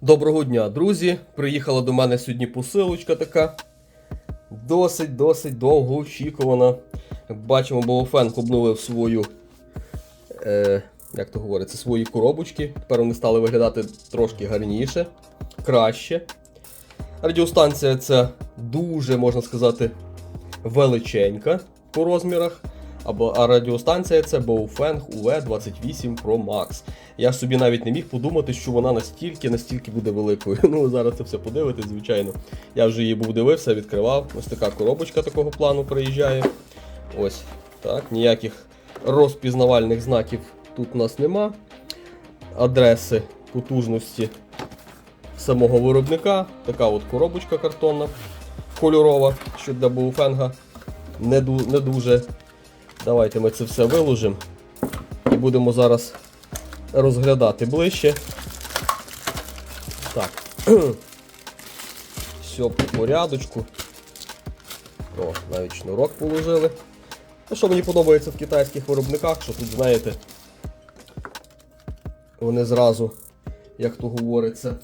Доброго дня, друзі! Приїхала до мене сьогодні посилочка така. Досить-досить довго очікувана. Бачимо, Боуфенк обновив свою. Е, як то говориться, свої коробочки. Тепер вони стали виглядати трошки гарніше, краще. Радіостанція ця дуже, можна сказати, величенька по розмірах. Або, а радіостанція це Baofeng UV28 Pro Max. Я собі навіть не міг подумати, що вона настільки, настільки буде великою. Ну, зараз це все подивитесь, звичайно. Я вже її був дивився, відкривав. Ось така коробочка такого плану приїжджає. Ось так, ніяких розпізнавальних знаків тут у нас нема. Адреси потужності самого виробника. Така от коробочка картонна, кольорова, що для Боуфенга не, ду- не дуже. Давайте ми це все виложимо і будемо зараз розглядати ближче. Так. Все по порядочку. О, навіть шнурок положили. Ну, що мені подобається в китайських виробниках, що тут, знаєте, вони зразу, як то говориться,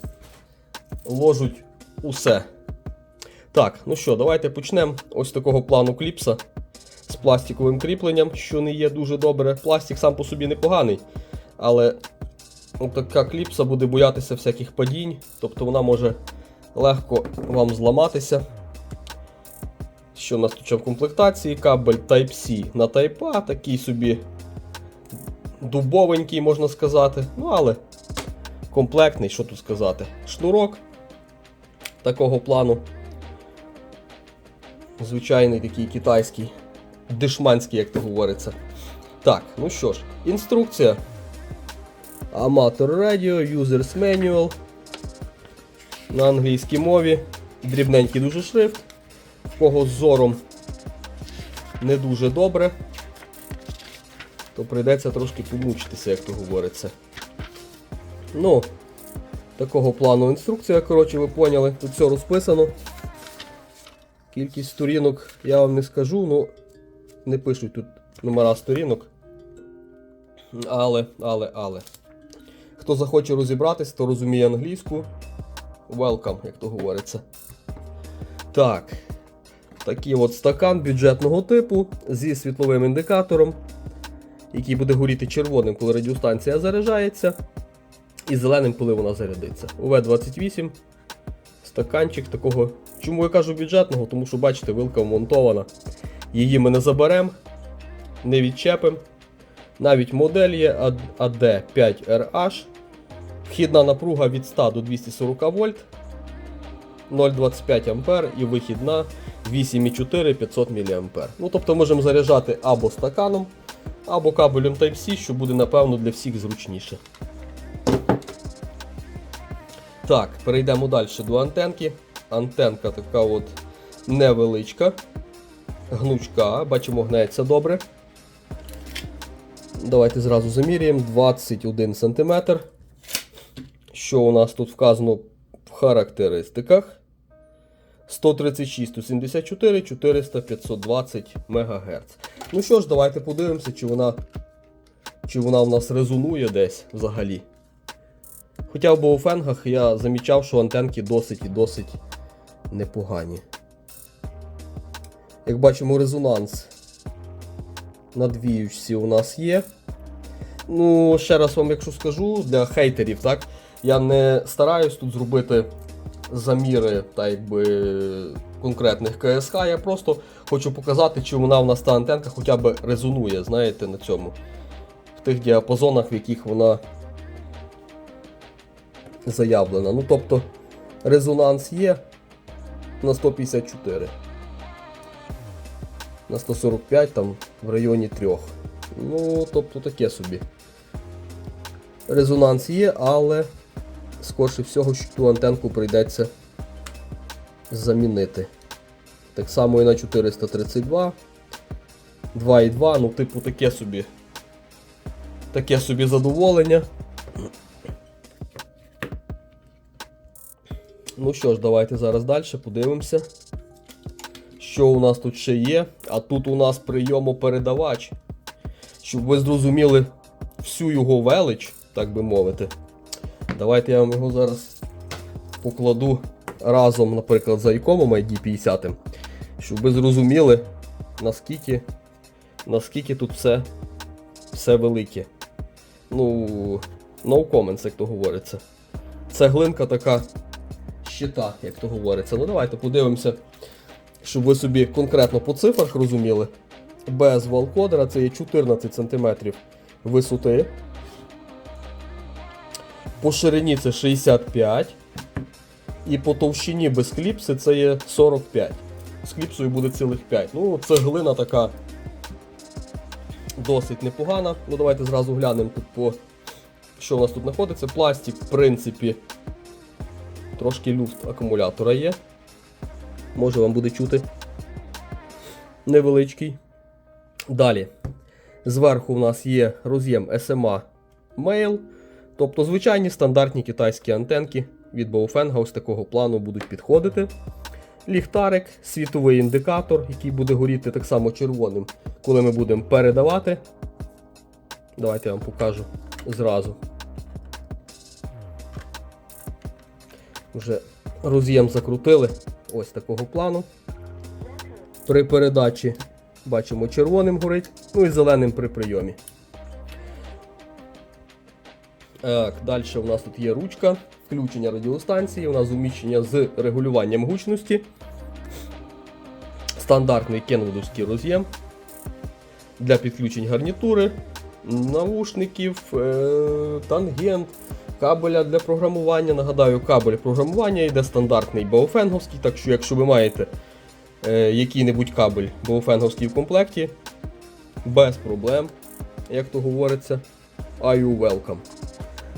ложуть усе. Так, ну що, давайте почнемо ось такого плану кліпса з пластиковим кріпленням, що не є дуже добре. Пластик сам по собі непоганий, але така кліпса буде боятися всяких падінь, тобто вона може легко вам зламатися. Що у нас тут в комплектації? Кабель Type-C на Type-A, такий собі дубовенький, можна сказати. Ну, але комплектний, що тут сказати. Шнурок такого плану. Звичайний такий китайський, дешманський, як то говориться. Так, ну що ж, інструкція. Amateur Radio, Users Manual. На англійській мові. Дрібненький дуже шрифт. В кого з зором не дуже добре, то прийдеться трошки помучитися, як то говориться. Ну, такого плану інструкція, коротше, ви поняли, тут все розписано. Кількість сторінок я вам не скажу, ну не пишуть тут номера сторінок. Але, але, але. Хто захоче розібратись, хто розуміє англійську, welcome, як то говориться. Так. Такий от стакан бюджетного типу зі світловим індикатором, який буде горіти червоним, коли радіостанція заряджається, і зеленим, коли вона зарядиться. УВ-28 стаканчик такого. Чому я кажу бюджетного? Тому що, бачите, вилка вмонтована. Її ми не заберемо, не відчепимо. Навіть модель є AD5RH. Вхідна напруга від 100 до 240 вольт. 0,25 А і вихідна 8,4 500 мА. Ну, тобто можемо заряджати або стаканом, або кабелем Type-C, що буде, напевно, для всіх зручніше. Так, перейдемо далі до антенки. Антенка така от невеличка, гнучка, бачимо, гнеться добре. Давайте зразу заміряємо 21 см. Що у нас тут вказано в характеристиках? 136, 174, 400, 520 МГц. Ну що ж, давайте подивимося, чи вона, чи вона у нас резонує десь взагалі. Хоча в боуфенгах я замічав, що антенки досить і досить непогані. Як бачимо, резонанс на двіючці у нас є. Ну, ще раз вам, якщо скажу, для хейтерів, так, я не стараюсь тут зробити заміри так якби, конкретних КСХ, я просто хочу показати, чи вона в нас та антенка хоча б резонує, знаєте, на цьому. В тих діапазонах, в яких вона заявлена. Ну, тобто, резонанс є на 154. На 145 там в районі 3. Ну, тобто таке собі. Резонанс є, але скорше всього, що ту антенку прийдеться замінити. Так само і на 432. 2,2, ну, типу, таке собі. Таке собі задоволення. Ну що ж, давайте зараз далі подивимося. Що у нас тут ще є? А тут у нас прийомопередавач. Щоб ви зрозуміли всю його велич, так би мовити. Давайте я вам його зараз покладу разом, наприклад, за ікомом ID 50, щоб ви зрозуміли, наскільки, наскільки тут все, все велике. Ну, no comments, як то говориться. Цеглинка така щита, як то говориться. Ну давайте подивимося, щоб ви собі конкретно по цифрах розуміли. Без валкодера це є 14 см висоти. По ширині це 65. І по товщині без кліпси це є 45. З кліпсою буде цілих 5. Ну, цеглина така досить непогана. Ну, давайте зразу глянемо тут по що у нас тут знаходиться. Пластик, в принципі, трошки люфт акумулятора є. Може вам буде чути. Невеличкий. Далі. Зверху у нас є роз'єм SMA Mail. Тобто звичайні стандартні китайські антенки від Baofeng ось такого плану будуть підходити. Ліхтарик, світовий індикатор, який буде горіти так само червоним, коли ми будемо передавати. Давайте я вам покажу зразу. Вже роз'єм закрутили ось такого плану. При передачі бачимо червоним горить, ну і зеленим при прийомі. Так, далі у нас тут є ручка, включення радіостанції, у нас зуміщення з регулюванням гучності. Стандартний кенвудовський роз'єм для підключень гарнітури, навушників, е- тангент, кабеля для програмування. Нагадаю, кабель програмування йде стандартний бауфенговський, так що якщо ви маєте е- який-небудь кабель бауфенговський в комплекті, без проблем, як то говориться, are you welcome.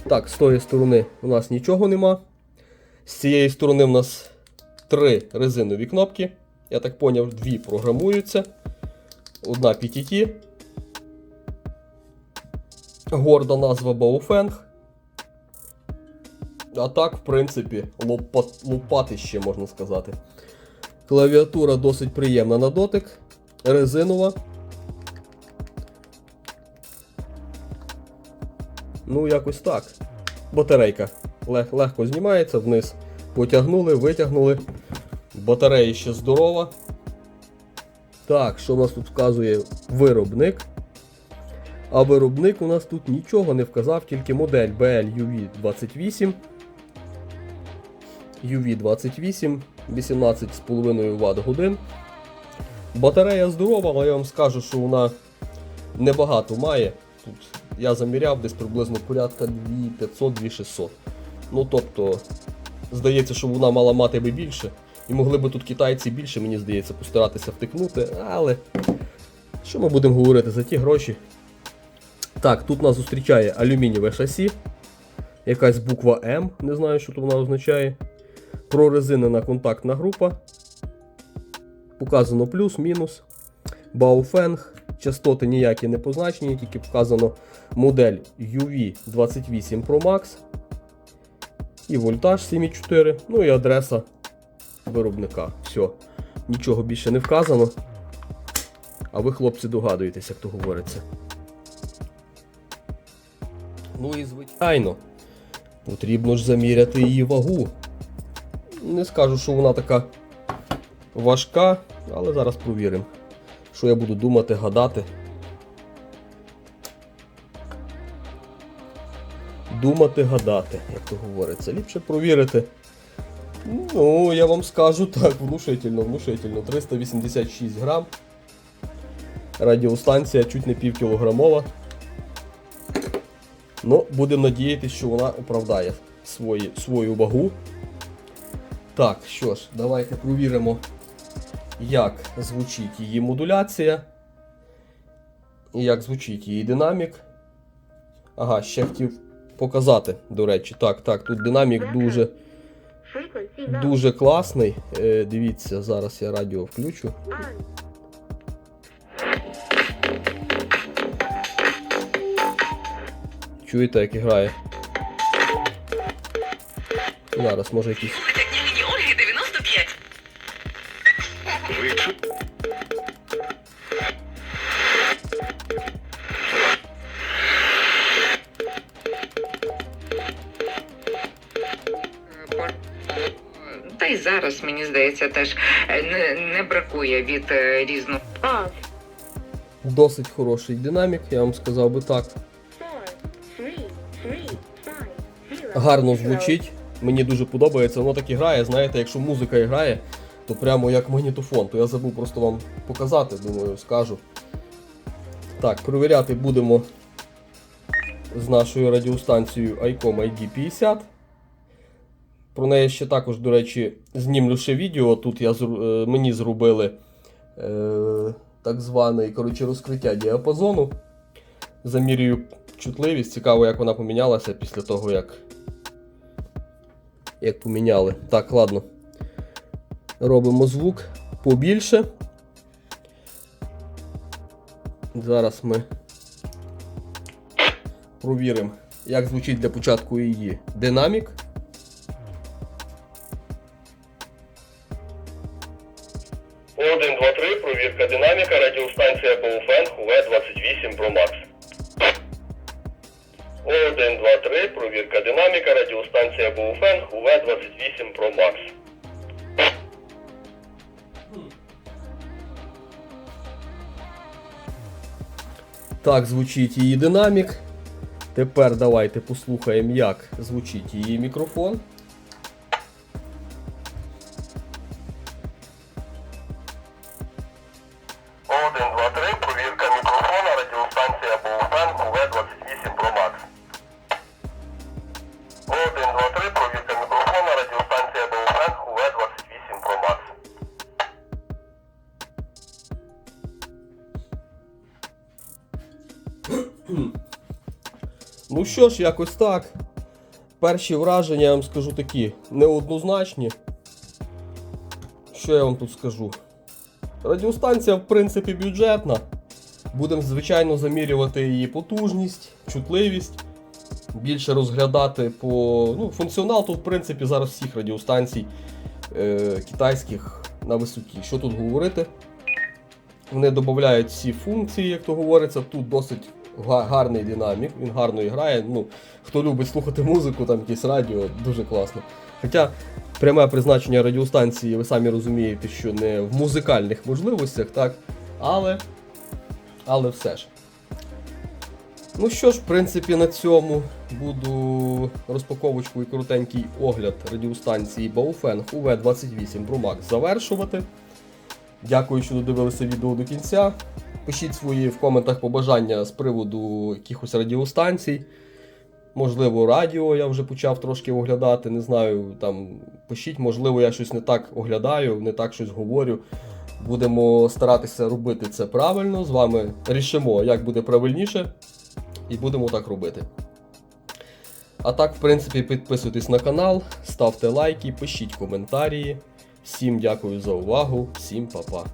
Так, з тої сторони у нас нічого нема. З цієї сторони у нас три резинові кнопки. Я так поняв, дві програмуються. Одна PTT. Горда назва Baofeng. А так, в принципі, лопат, лопатище, можна сказати. Клавіатура досить приємна на дотик. Резинова. Ну, якось так. Батарейка лег, легко знімається вниз. Потягнули, витягнули. Батарея ще здорова. Так, що у нас тут вказує виробник? А виробник у нас тут нічого не вказав, тільки модель BL-UV28. UV28, 18,5 Вт годин. Батарея здорова, але я вам скажу, що вона небагато має. Тут я заміряв десь приблизно порядка 2500-2600. Ну тобто, здається, що вона мала мати би більше. І могли би тут китайці більше, мені здається, постаратися втикнути, але що ми будемо говорити за ті гроші? Так, тут нас зустрічає алюмінієве шасі, якась буква М, не знаю, що тут вона означає. Прорезинена контактна група. Показано плюс, мінус. Baofeng. Частоти ніякі не позначені, тільки показано модель UV28 Pro Max. І вольтаж 7,4, ну і адреса виробника. Все. Нічого більше не вказано. А ви, хлопці, догадуєтесь, як то говориться. Ну і звичайно, потрібно ж заміряти її вагу. Не скажу, що вона така важка, але зараз провіримо. Що я буду думати, гадати. Думати, гадати, як то говориться. Ліпше провірити. Ну, я вам скажу так, внушительно, внушительно. 386 грам. Радіостанція чуть не пів кілограмова. Ну, будемо надіятися, що вона оправдає свої, свою вагу. Так, що ж, давайте провіримо, як звучить її модуляція. І як звучить її динамік. Ага, ще хотів показати, до речі. Так, так, тут динамік дуже, дуже класний. Е, дивіться, зараз я радіо включу. Чуєте, як грає? Зараз, може якийсь. Та й зараз, мені здається, теж е, не, не бракує від е, різного. Досить хороший динамік, я вам сказав би так. Гарно звучить. Мені дуже подобається. Воно так і грає. Знаєте, якщо музика і грає, то прямо як магнітофон. То я забув просто вам показати, думаю, скажу. Так, перевіряти будемо з нашою радіостанцією ICOM ID50. Про неї ще також, до речі, знімлю ще відео. Тут я, е, мені зробили е, так зване коротше, розкриття діапазону. Замірюю чутливість. Цікаво, як вона помінялася після того, як, як поміняли. Так, ладно. Робимо звук побільше. Зараз ми провіримо, як звучить для початку її динамік. Так звучить її динамік. Тепер давайте послухаємо, як звучить її мікрофон. Що ж, якось так. Перші враження, я вам скажу такі, неоднозначні. Що я вам тут скажу? Радіостанція, в принципі, бюджетна. Будемо, звичайно, замірювати її потужність, чутливість, більше розглядати по. Ну, функціонал тут, в принципі, зараз всіх радіостанцій е, китайських на висоті. Що тут говорити? Вони додають всі функції, як то говориться. Тут досить гарний динамік, він гарно грає. Ну, хто любить слухати музику, там якесь радіо, дуже класно. Хоча пряме призначення радіостанції, ви самі розумієте, що не в музикальних можливостях, так? Але. Але все ж. Ну що ж, в принципі, на цьому буду розпаковочку і коротенький огляд радіостанції Baofeng UV28 Pro Max завершувати. Дякую, що додивилися відео до кінця. Пишіть свої в коментах побажання з приводу якихось радіостанцій. Можливо, радіо я вже почав трошки оглядати. Не знаю, там пишіть, можливо, я щось не так оглядаю, не так щось говорю. Будемо старатися робити це правильно. З вами рішимо, як буде правильніше, і будемо так робити. А так, в принципі, підписуйтесь на канал, ставте лайки, пишіть коментарі. Всім дякую за увагу, всім па-па.